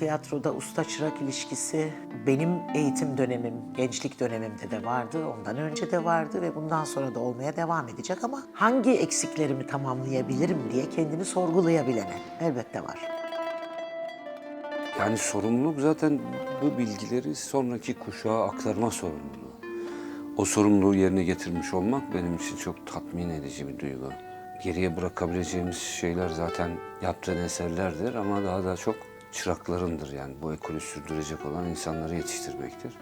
Tiyatroda usta çırak ilişkisi benim eğitim dönemim, gençlik dönemimde de vardı, ondan önce de vardı ve bundan sonra da olmaya devam edecek ama hangi eksiklerimi tamamlayabilirim diye kendini sorgulayabilene elbette var. Yani sorumluluk zaten bu bilgileri sonraki kuşağa aktarma sorumluluğu. O sorumluluğu yerine getirmiş olmak benim için çok tatmin edici bir duygu. Geriye bırakabileceğimiz şeyler zaten yaptığın eserlerdir ama daha da çok çıraklarındır yani bu ekolü sürdürecek olan insanları yetiştirmektir.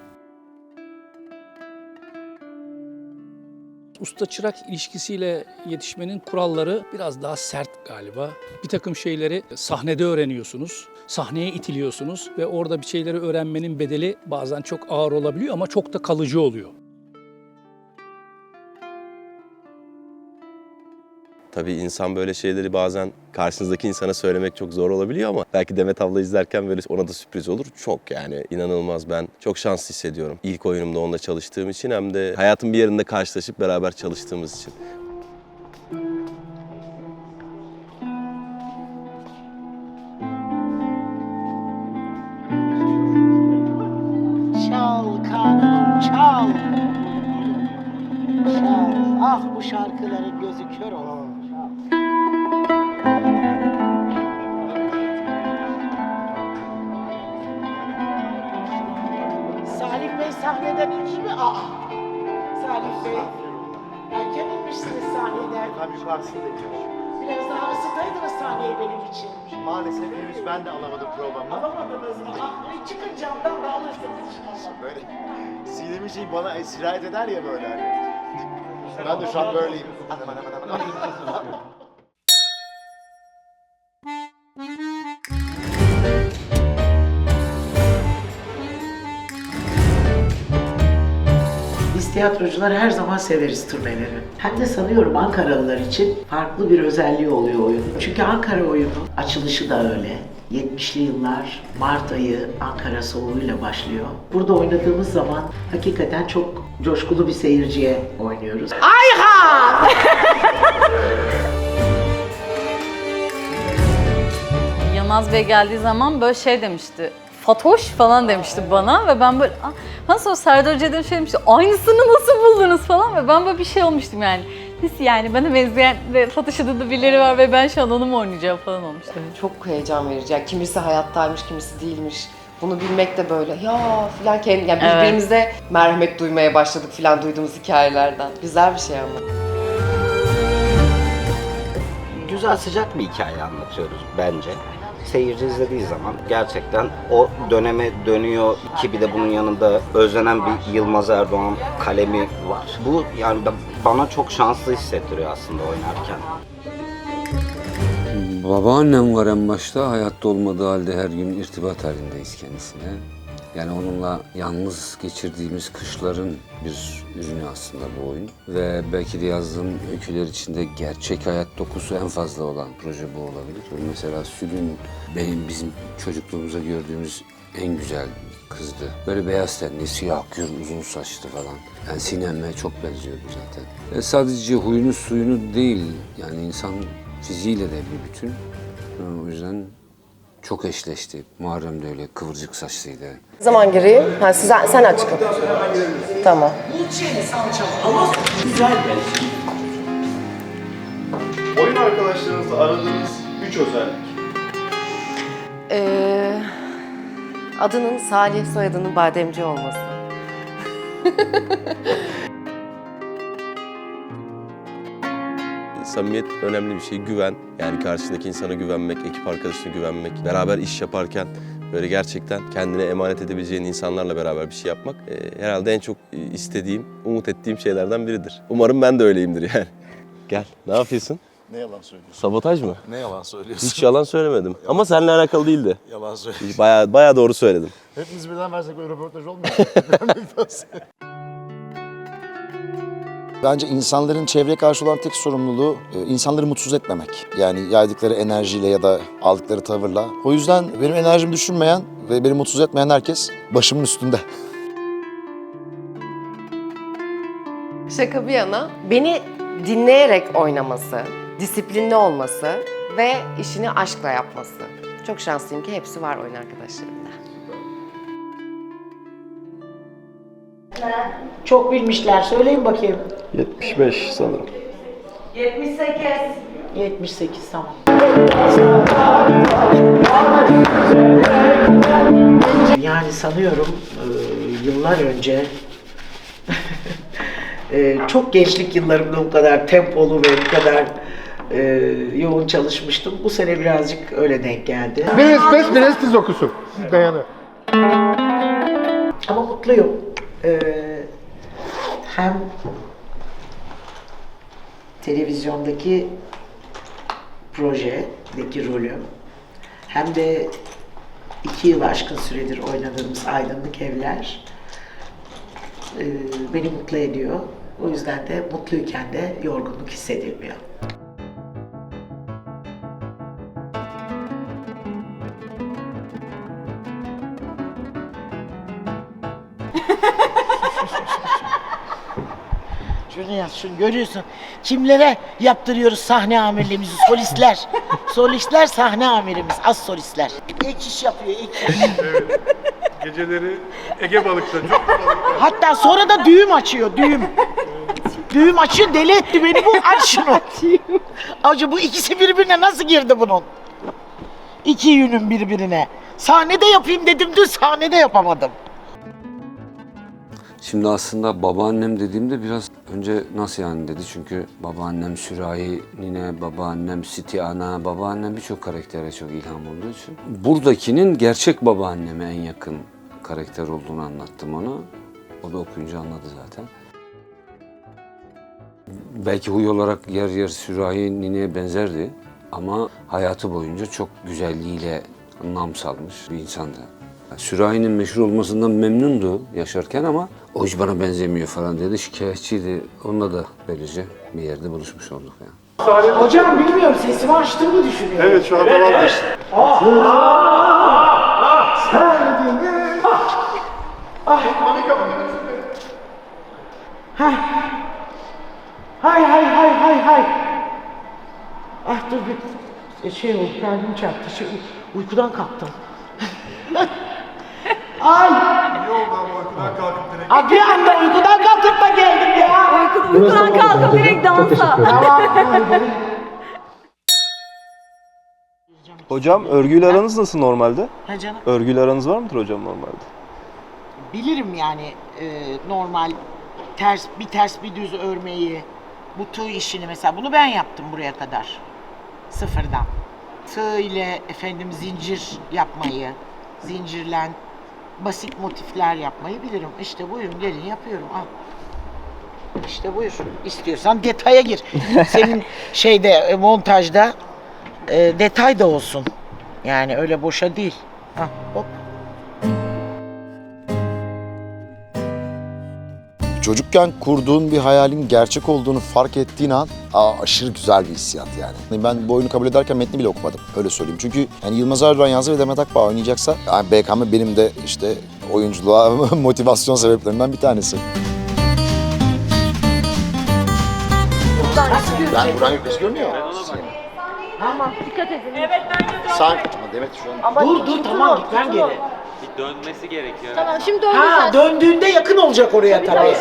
Usta çırak ilişkisiyle yetişmenin kuralları biraz daha sert galiba. Bir takım şeyleri sahnede öğreniyorsunuz, sahneye itiliyorsunuz ve orada bir şeyleri öğrenmenin bedeli bazen çok ağır olabiliyor ama çok da kalıcı oluyor. Tabii insan böyle şeyleri bazen karşınızdaki insana söylemek çok zor olabiliyor ama belki Demet abla izlerken böyle ona da sürpriz olur. Çok yani inanılmaz ben çok şanslı hissediyorum. İlk oyunumda onunla çalıştığım için hem de hayatın bir yerinde karşılaşıp beraber çalıştığımız için. Çal çal. Çal. Ah bu şarkıların gözü kör olan. Sahneden. Tam yukarısındayım. Biraz daha ısıtaydınız sahneyi benim için. Maalesef henüz ben de alamadım provamı. Alamadınız mı? Ah, çıkın camdan da alırsınız inşallah. Böyle Sinem'in şey bana sirayet eder ya böyle hani. Ben de şu an böyleyim. Anam anam anam anam. Tiyatrocular her zaman severiz turneleri. Hem de sanıyorum Ankaralılar için farklı bir özelliği oluyor oyunun. Çünkü Ankara oyunu açılışı da öyle. 70'li yıllar Mart ayı Ankara soğuğuyla başlıyor. Burada oynadığımız zaman hakikaten çok coşkulu bir seyirciye oynuyoruz. Ayhan! Yılmaz Bey geldiği zaman böyle şey demişti. Fatoş falan demişti bana ve ben böyle "Aa, nasıl o Serdar Hoca'dan şey demişti. Aynısını nasıl buldunuz falan ve ben böyle bir şey olmuştum yani. Nasıl yani bana benzeyen ve Fatoş adında birileri var ve ben şu an onu mu oynayacağım falan olmuştu. Çok heyecan verici. Yani kimisi hayattaymış, kimisi değilmiş. Bunu bilmek de böyle ya filan kendi yani Evet. birbirimize merhamet duymaya başladık filan duyduğumuz hikayelerden. Güzel bir şey ama. güzel sıcak bir hikaye anlatıyoruz bence. Seyirci izlediği zaman gerçekten o döneme dönüyor ki bir de bunun yanında özlenen bir Yılmaz Erdoğan kalemi var. Bu yani ba- bana çok şanslı hissettiriyor aslında oynarken. Babaannem var en başta. Hayatta olmadığı halde her gün irtibat halindeyiz kendisine. Yani onunla yalnız geçirdiğimiz kışların bir ürünü aslında bu oyun. Ve belki de yazdığım öyküler içinde gerçek hayat dokusu en fazla olan proje bu olabilir. Mesela Sülün benim bizim çocukluğumuzda gördüğümüz en güzel kızdı. Böyle beyaz tenli, siyah gür, uzun saçlı falan. Yani Sinem'e çok benziyordu zaten. E sadece huyunu suyunu değil, yani insan fiziğiyle de bir bütün. E, O yüzden çok eşleşti. Muharrem de öyle kıvırcık saçlıydı. Ne zaman gireyim? Ha, siz, sen aç kapıyı. Tamam. Oyun arkadaşlarınızla aradığınız üç özellik. Ee, adının Salih, soyadının Bademci olması. Samimiyet önemli bir şey, güven. Yani karşındaki insana güvenmek, ekip arkadaşına güvenmek, beraber iş yaparken böyle gerçekten kendine emanet edebileceğin insanlarla beraber bir şey yapmak e, herhalde en çok istediğim, umut ettiğim şeylerden biridir. Umarım ben de öyleyimdir yani. Gel, ne yapıyorsun? Ne yalan söylüyorsun? Sabotaj mı? Ne yalan söylüyorsun? Hiç yalan söylemedim. Ama seninle alakalı değildi. yalan söylüyorsun. Bayağı, bayağı doğru söyledim. Hepimiz birden versek böyle röportaj olmuyor. Bence insanların çevreye karşı olan tek sorumluluğu e, insanları mutsuz etmemek. Yani yaydıkları enerjiyle ya da aldıkları tavırla. O yüzden benim enerjimi düşürmeyen ve beni mutsuz etmeyen herkes başımın üstünde. Şaka bir yana beni dinleyerek oynaması, disiplinli olması ve işini aşkla yapması. Çok şanslıyım ki hepsi var oyun arkadaşlarımda. Çok bilmişler. Söyleyin bakayım. 75 sanırım. 78 tamam. Yani sanıyorum e, yıllar önce e, çok gençlik yıllarımda bu kadar tempolu ve bu kadar e, yoğun çalışmıştım. Bu sene birazcık öyle denk geldi. Biraz pes biraz tiz okusun. Dayanı. Ama mutluyum. E, hem televizyondaki projedeki rolüm hem de iki yıl aşkın süredir oynadığımız Aydınlık Evler e, beni mutlu ediyor. O yüzden de mutluyken de yorgunluk hissedilmiyor. Şunu yaz, şunu görüyorsun. Kimlere yaptırıyoruz sahne amirliğimizi? Solistler. Solistler sahne amirimiz, az solistler. Ek iş yapıyor, ek iş. Geceleri Ege balıkta çok balık Hatta sonra da düğüm açıyor, düğüm. Düğüm açıyor, deli etti beni bu. Aç şunu. Acı bu ikisi birbirine nasıl girdi bunun? İki yünün birbirine. Sahnede yapayım dedim dün sahnede yapamadım. Şimdi aslında babaannem dediğimde biraz önce nasıl yani dedi çünkü babaannem sürahi nine, babaannem siti ana, babaannem birçok karaktere çok ilham olduğu için. Buradakinin gerçek babaanneme en yakın karakter olduğunu anlattım ona. O da okuyunca anladı zaten. Belki huy olarak yer yer sürahi nineye benzerdi ama hayatı boyunca çok güzelliğiyle nam salmış bir insandı. Sürahinin meşhur olmasından memnundu yaşarken ama o hiç bana benzemiyor falan dedi. Şikayetçiydi. Onunla da böylece bir yerde buluşmuş olduk yani. Hocam bilmiyorum sesimi açtığımı düşünüyorum. Evet şu an tamam. Hay hay hay hay hay. Ah dur bir e, şey oldu kalbim çarptı. Şey, uy- uykudan kalktım. ay. Ama uykudan kalkıp direkt. Aa, bir anda uykudan kalkıp da geldim ya. Uykudan kaldım direkt dansa. tamam. Hocam örgüyle aranız nasıl normalde? ha canım. Örgüyle aranız var mıdır hocam normalde? Bilirim yani e, normal ters bir ters bir düz örmeyi. Bu tığ işini mesela bunu ben yaptım buraya kadar. Sıfırdan. Tığ ile efendim zincir yapmayı, zincirlen basit motifler yapmayı bilirim. İşte buyurun gelin yapıyorum. Al. İşte buyur. İstiyorsan detaya gir. Senin şeyde e, montajda e, detay da olsun. Yani öyle boşa değil. Ha, hop. Çocukken kurduğun bir hayalin gerçek olduğunu fark ettiğin an aa, aşırı güzel bir hissiyat yani. Ben bu oyunu kabul ederken metni bile okumadım. Öyle söyleyeyim. Çünkü yani Yılmaz Erdoğan yazdı ve Demet Akbağ oynayacaksa yani BKM benim de işte oyunculuğa motivasyon sebeplerinden bir tanesi. Ben Burhan Gökbez görmüyor. Tamam. Dikkat edin. Sen ama Demet şu an dur dur tamam gitmem geri. dönmesi gerekiyor. Tamam şimdi döndü Ha zaten. döndüğünde yakın olacak oraya tabii.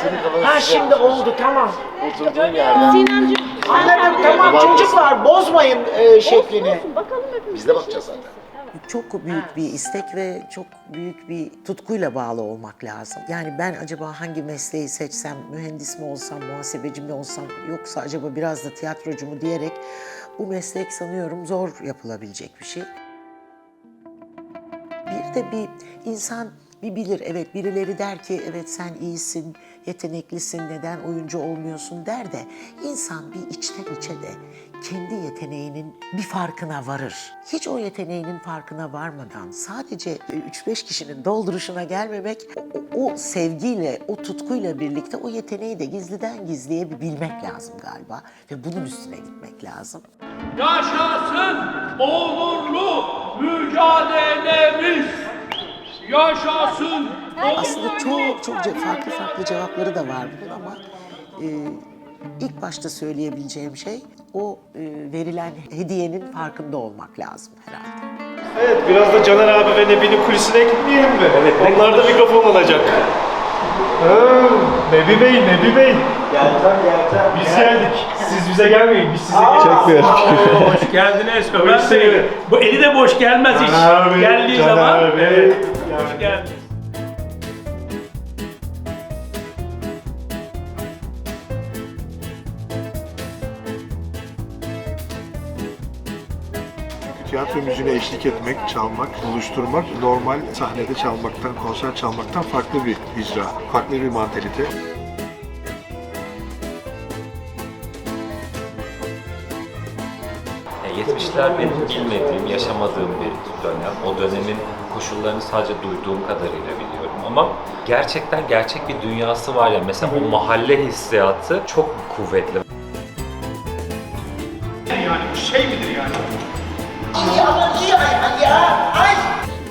Ha şimdi oldu tamam. oturduğun yerden Sinemciğim. Anladım tamam çocuklar bozmayın e, şeklini. Bakalım hepimiz. biz de bakacağız zaten. Çok büyük bir istek ve çok büyük bir tutkuyla bağlı olmak lazım. Yani ben acaba hangi mesleği seçsem, mühendis mi olsam, muhasebeci mi olsam, yoksa acaba biraz da tiyatrocu mu diyerek bu meslek sanıyorum zor yapılabilecek bir şey. Bir de bir insan bir bilir, evet birileri der ki evet sen iyisin, yeteneklisin, neden oyuncu olmuyorsun der de insan bir içten içe de kendi yeteneğinin bir farkına varır. Hiç o yeteneğinin farkına varmadan sadece 3-5 kişinin dolduruşuna gelmemek, o, o sevgiyle, o tutkuyla birlikte o yeteneği de gizliden gizliye bir bilmek lazım galiba ve bunun üstüne gitmek lazım. Yaşasın onurlu Yaşasın Aslında çok çok farklı farklı cevapları da var bunun ama e, ilk başta söyleyebileceğim şey o e, verilen hediyenin farkında olmak lazım herhalde. Evet, biraz da Caner abi ve Nebi'nin kulisine gitmeyelim mi? Evet. Onlar da mikrofon alacak. Ha, Nebi Bey, Nebi Bey. Geleceğim geleceğim. Biz geldik. Siz bize gelmeyin, biz size geleceğiz. Oo, hoş geldiniz Ömer Bey. Bu eli de boş gelmez hiç. Caner Bey, Geldiği Caner zaman Bey. evet, hoş geldiniz. Tiyatro müziğine eşlik etmek, çalmak, buluşturmak normal sahnede çalmaktan, konser çalmaktan farklı bir icra, farklı bir mantalite. 70'ler benim bilmediğim, yaşamadığım bir dönem. O dönemin koşullarını sadece duyduğum kadarıyla biliyorum ama gerçekten gerçek bir dünyası var ya. Mesela o mahalle hissiyatı çok kuvvetli.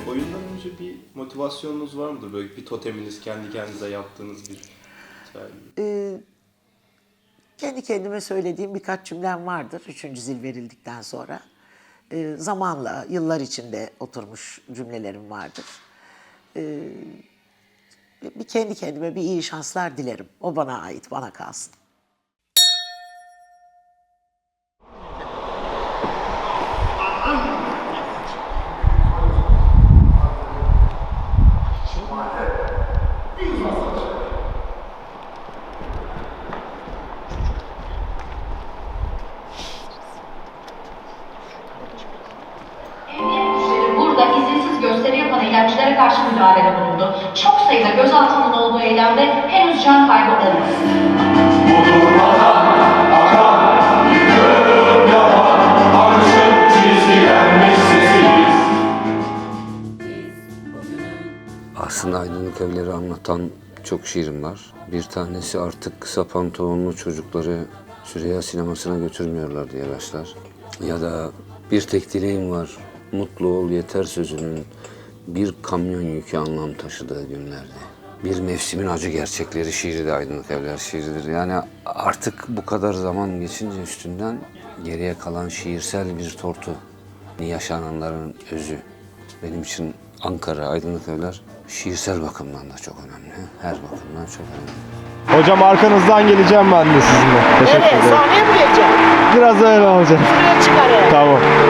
Oyundan önce bir motivasyonunuz var mıdır? Böyle bir toteminiz, kendi kendinize yaptığınız bir şey. Ee, kendi kendime söylediğim birkaç cümlem vardır üçüncü zil verildikten sonra. Ee, zamanla, yıllar içinde oturmuş cümlelerim vardır. Ee, bir kendi kendime bir iyi şanslar dilerim. O bana ait, bana kalsın. Müdahalede bulundu. Çok sayıda gözaltının olduğu eylemde henüz can kaybı olmadı. Aslında aydınlık evleri anlatan çok şiirim var. Bir tanesi artık kısa pantolonlu çocukları Süreyya sinemasına götürmüyorlar diye başlar. Ya da bir tek dileğim var, mutlu ol yeter sözünün bir kamyon yükü anlam taşıdığı günlerde. Bir mevsimin acı gerçekleri şiiri de aydınlık evler şiiridir. Yani artık bu kadar zaman geçince üstünden geriye kalan şiirsel bir tortu. Yaşananların özü. Benim için Ankara, Aydınlık Evler şiirsel bakımdan da çok önemli. Her bakımdan çok önemli. Hocam arkanızdan geleceğim ben de sizinle. Teşekkür ederim. sahneye mi geleceğim? Biraz öyle olacak. Buraya çıkarım. Tamam.